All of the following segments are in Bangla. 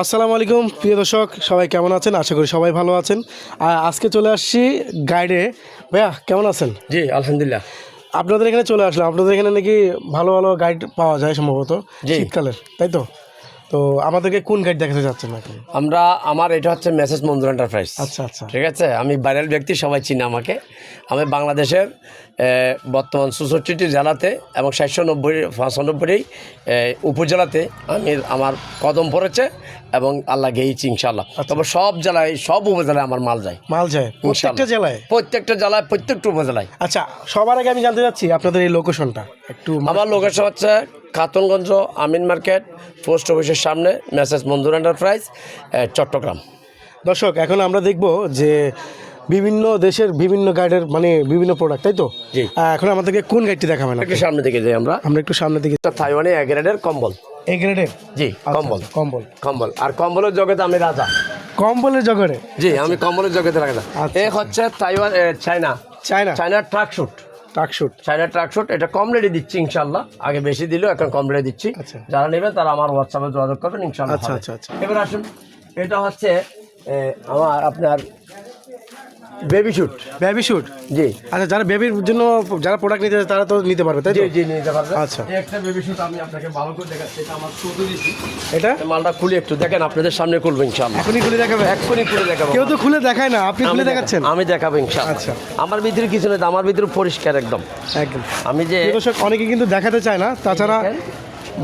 আসসালামু আলাইকুম প্রিয় দর্শক সবাই কেমন আছেন? আশা করি সবাই ভালো আছেন। আর আজকে চলে আসছি গাইডে ভাইয়া কেমন আছেন? জি আলহামদুলিল্লাহ। আপনাদের এখানে চলে আসলাম। আপনাদের এখানে নাকি ভালো ভালো গাইড পাওয়া যায় সম্ভবত। শীতকালের তাই তো? তো আমাদেরকে কোন গাইড দেখাতে যাচ্ছেন এখন আমরা আমার এটা হচ্ছে মেসেজ মঞ্জুর এন্টারপ্রাইজ আচ্ছা আচ্ছা। ঠিক আছে? আমি ভাইরাল ব্যক্তি সবাই চিনে আমাকে। আমি বাংলাদেশের বর্তমান চৌষট্টিটি জেলাতে এবং সাতশো নব্বই পঁচানব্বইটি এ, উপজেলাতে আমি আমার কদম পড়েছে এবং আল্লাহ গেয়েছি ইনশাল্লাহ তবে সব জেলায় সব উপজেলায় আমার মাল যায়। মাল যায়? প্রত্যেকটা জেলায়? প্রত্যেকটা জেলায় প্রত্যেকটা উপজেলায়। আচ্ছা সবার আগে আমি জানতে চাচ্ছি আপনাদের এই লোকেশনটা। একটু আমার লোকেশন হচ্ছে খাতুনগঞ্জ আমিন মার্কেট পোস্ট অফিসের সামনে মেসেজ মঞ্জুর এন্টারপ্রাইজ চট্টগ্রাম। দর্শক এখন আমরা দেখব যে বিভিন্ন দেশের বিভিন্ন গাইডের মানে বিভিন্ন প্রোডাক্ট তাই তো? এখন আমাদেরকে কোন গাইডটি দেখাবেন? একটু সামনে দিকে যাই আমরা। আমরা একটু সামনে দিকে এটা থাইওয়ানি এগ্রেডের কম্বল। এ গ্রেডের জি কম্বল। কম্বল। কম্বল। আর কম্বলের জগতে আমি রাজা। কম্বলের জগরে জি আমি কম্বলের জগতে রাজা। আচ্ছা। এ হচ্ছে তাইওয়ান চায়না চায়না চায়নার ট্রাক শুট টাকশুট চায়নার ট্রাক শুট এটা কম রেটে দিচ্ছি ইনশাল্লাহ আগে বেশি দিলেও এখন কম রেটে দিচ্ছি। আচ্ছা। যারা নেবেন তারা আমার হোয়াটসঅ্যাপে যোগাযোগ করবেন ইনশাল্লাহ আচ্ছা, আচ্ছা, আচ্ছা। এবার আসুন এটা হচ্ছে আমার আপনার বেবি শুট বেবি শুট জি। আচ্ছা যারা বেবির জন্য যারা প্রোডাক্ট নিতে চায় তারা তো নিতে পারবে তাই জি জি নিতে পারবেন আচ্ছা। একটা বেবি শুট আমি আপনাকে ভালো করে দেখাচ্ছি এটা আমার চোদ্দ দিচ্ছি এটা? মালটা খুলে একটু দেখেন আপনাদের সামনে খুলবো ইনশাল্লাহ এখনই খুলে দেখাবে? এক্ষুনি খুলে দেখাবো। কেউ তো খুলে দেখায় না আপনি খুলে দেখাচ্ছেন? আমি দেখাবো ইনশাআল্লাহ। আচ্ছা। আমার ভিতরে কিছু নেই আমার ভিতরে পরিষ্কার একদম। একদম। আমি যে অনেকে কিন্তু দেখাতে চায় না তাছাড়া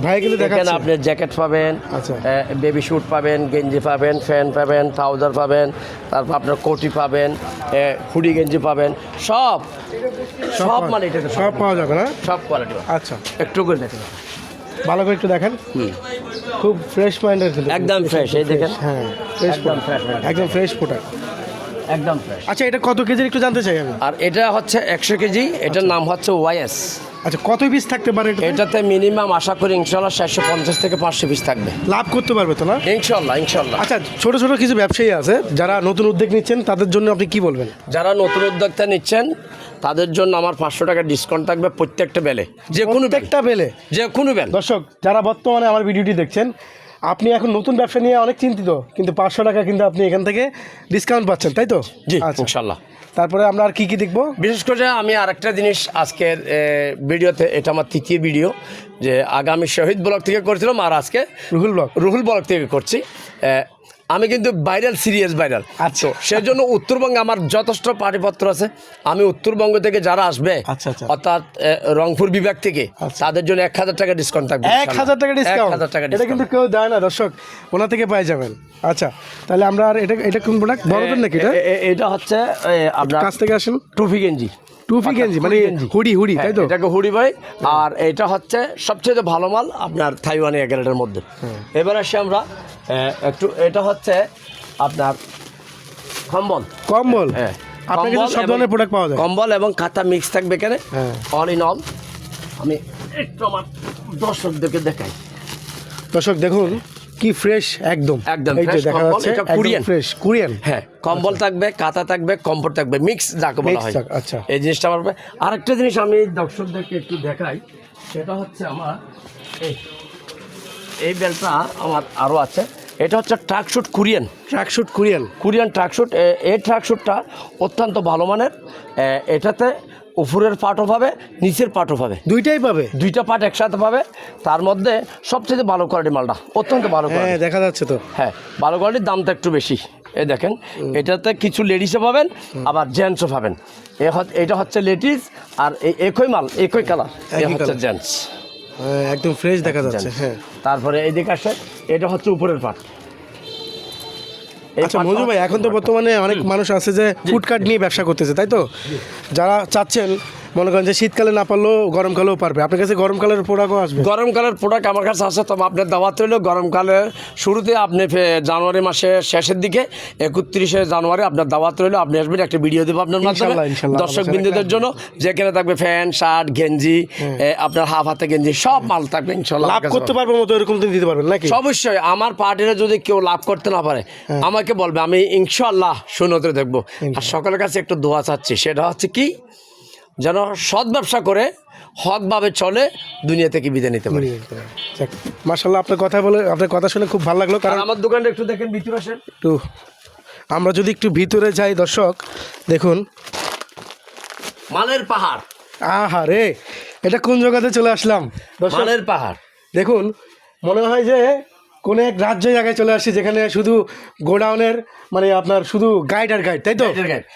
ভাই কিন্তু দেখাচ্ছে? আপনি জ্যাকেট পাবেন আচ্ছা। বেবি স্যুট পাবেন গেঞ্জি পাবেন ফ্যান পাবেন ট্রাউজার পাবেন তারপর আপনার কোটি পাবেন হুডি গেঞ্জি পাবেন সব সব মানে এটাতে সব পাওয়া যাবে না? সব কোয়ালিটি আচ্ছা। একটু করে দেখেন। ভালো করে একটু দেখেন। খুব ফ্রেশ মাইন্ডের একদম ফ্রেশ এই দেখেন। হ্যাঁ ফ্রেশ একদম একদম ফ্রেশ প্রোডাক্ট একদম ফ্রেশ আচ্ছা এটা কত কেজির একটু জানতে চাই আমি? আর এটা হচ্ছে একশো কেজি এটার নাম হচ্ছে ওয়াইএস। আচ্ছা কত পিস থাকতে পারে এটাতে? মিনিমাম আশা করি ইনশাল্লাহ চারশো পঞ্চাশ থেকে পাঁচশো পিস থাকবে। লাভ করতে পারবে তো না? ইনশাল্লাহ ইনশাল্লাহ আচ্ছা ছোট ছোট কিছু ব্যবসায়ী আছে যারা নতুন উদ্যোগ নিচ্ছেন তাদের জন্য আপনি কি বলবেন? যারা নতুন উদ্যোক্তা নিচ্ছেন তাদের জন্য আমার পাঁচশো টাকা ডিসকাউন্ট থাকবে প্রত্যেকটা বেলে। যে কোনো বেলে। যে কোনো বেল। দর্শক যারা বর্তমানে আমার ভিডিওটি দেখছেন আপনি এখন নতুন ব্যবসা নিয়ে অনেক চিন্তিত কিন্তু পাঁচশো টাকা কিন্তু আপনি এখান থেকে ডিসকাউন্ট পাচ্ছেন তাই তো? জি আচ্ছা। ইনশাল্লাহ। তারপরে আমরা আর কি কি দেখব? বিশেষ করে আমি আরেকটা জিনিস আজকের ভিডিওতে এটা আমার তৃতীয় ভিডিও যে আগামী শহীদ ব্লক থেকে করেছিলাম আর আজকে রুহুল ব্লক। রুহুল ব্লক থেকে করছি। আমি কিন্তু ভাইরাল সিরিয়াস ভাইরাল আচ্ছা। সেজন্য উত্তরবঙ্গে আমার যথেষ্ট পাটিপত্র আছে। আমি উত্তরবঙ্গ থেকে যারা আসবে আচ্ছা, আচ্ছা। অর্থাৎ রংপুর বিভাগ থেকে আচ্ছা। তাদের জন্য এক হাজার টাকা ডিসকাউন্ট থাকবে এক হাজার টাকা ডিসকাউন্ট হাজার টাকা এটা কিন্তু কেউ দেয় না দর্শক। ওনা থেকে পাই যাবেন। আচ্ছা তাহলে আমরা আর এটা এটা কোন প্রোডাক্ট বড়দের নাকি এটা? এটা হচ্ছে আপনার কাছ থেকে আসেন? টুফি গেঞ্জি। টুপি গেঞ্জি মানে হুডি হুডি তাই তো? হ্যাঁ, এটাকে হুডি ভাই আর এটা হচ্ছে সবচেয়ে ভালো মাল আপনার থাইওয়ানি এগারেটের মধ্যে। এবার আসি আমরা একটু এটা হচ্ছে আপনার কম্বল। কম্বল? হ্যাঁ। আপনার কাছে কম্বল সব এবং- ধরনের প্রোডাক্ট পাওয়া যায়? কম্বল এবং খাতা মিক্স থাকবে এখানে। হ্যাঁ। অল ইন অল আমি একটু আমার দর্শকদেরকে দেখাই। দর্শক দেখুন কি ফ্রেশ একদম। একদম দেখা কম্বল, যাচ্ছে এটা কোরিয়ান। ফ্রেশ কোরিয়ান হ্যাঁ কম্বল থাকবে কাঁথা থাকবে কম্পোর্ট থাকবে মিক্স যাকে বলা হয়। আচ্ছা। এই জিনিসটা আমার আরেকটা জিনিস আমি দর্শকদেরকে একটু দেখাই সেটা হচ্ছে আমার এই এই বেলটা আমার আরও আছে। এটা হচ্ছে tracksuit Korean tracksuit Korean Korean tracksuit এই ট্রাকশুটটা অত্যন্ত ভালো মানের। এটাতে উপরের পাটও পাবে নিচের পাটও পাবে। দুইটাই পাবে? দুইটা পাট একসাথে পাবে। তার মধ্যে সবচেয়ে ভালো কোয়ালিটি মালটা অত্যন্ত ভালো হ্যাঁ কোয়ালিটি দেখা যাচ্ছে তো। হ্যাঁ ভালো কোয়ালিটির দামটা একটু বেশি। এ দেখেন এটাতে কিছু লেডিসও পাবেন আবার জেন্টসও পাবেন। এ হচ্ছে- এটা হচ্ছে লেডিস আর এই একই মাল একই কালার হচ্ছে জেন্টস হ্যাঁ, একদম ফ্রেশ দেখা যাচ্ছে হ্যাঁ। তারপরে এই দিকে আসে এটা হচ্ছে উপরের পাট। আচ্ছা মজু ভাই এখন তো বর্তমানে অনেক মানুষ আছে যে ফুডকার্ট নিয়ে ব্যবসা করতেছে তাই তো? যারা চাচ্ছেন মনে করেন যে শীতকালে না পারলেও গরমকালেও পারবে। আপনার কাছে গরমকালের প্রোডাক্টও আসবে? গরমকালের প্রোডাক্ট আমার কাছে আছে তবে আপনার দাওয়াত রইল গরমকালের শুরুতে আপনি জানুয়ারি মাসের শেষের দিকে একত্রিশে জানুয়ারি আপনার দাওয়াত রইল আপনি আসবেন একটা ভিডিও দেবো আপনার মাধ্যমে। দর্শক বিন্দুদের জন্য যেখানে থাকবে ফ্যান শার্ট গেঞ্জি আপনার হাফ হাতে গেঞ্জি সব মাল থাকবে ইনশাল্লাহ লাভ করতে পারবে মতো এরকম তো দিতে পারবেন নাকি? অবশ্যই আমার পার্টিরা যদি কেউ লাভ করতে না পারে আমাকে বলবে আমি ইনশাল্লাহ সুনতে দেখব। আর সকলের কাছে একটু দোয়া চাচ্ছি সেটা হচ্ছে কি? যেন সৎ ব্যবসা করে হকভাবে চলে দুনিয়া থেকে বিদায় নিতে পারি। মার্শাল্লাহ আপনার কথা বলে আপনার কথা শুনে খুব ভালো লাগল কারণ আমার দোকানটা একটু দেখেন ভিতরে আসেন। একটু আমরা যদি একটু ভিতরে যাই দর্শক দেখুন। মালের পাহাড়। আহা রে এটা কোন জগতে চলে আসলাম? মালের পাহাড়। দেখুন মনে হয় যে কোনো এক রাজ্য জায়গায় চলে আসছি যেখানে শুধু গোডাউনের মানে আপনার শুধু গাইড আর গাইড তাই তো?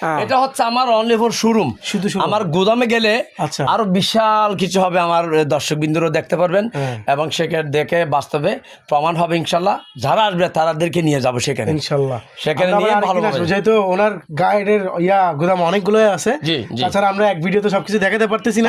হ্যাঁ। এটা হচ্ছে আমার অনলি ফর শোরুম শুধু আমার গোদামে গেলে আচ্ছা। আরও বিশাল কিছু হবে আমার দর্শক বিন্দুরও দেখতে পারবেন হ্যাঁ। এবং সেখানে দেখে বাস্তবে প্রমাণ হবে ইনশাল্লাহ। যারা আসবে তাদেরকে নিয়ে যাব সেখানে। ইনশাল্লাহ। সেখানে নিয়ে আরেকদিন যেহেতু ওনার গাইডের ইয়া গোদাম অনেকগুলোই আছে। তাছাড়া আমরা এক ভিডিওতে সবকিছু দেখাতে পারতেছি না।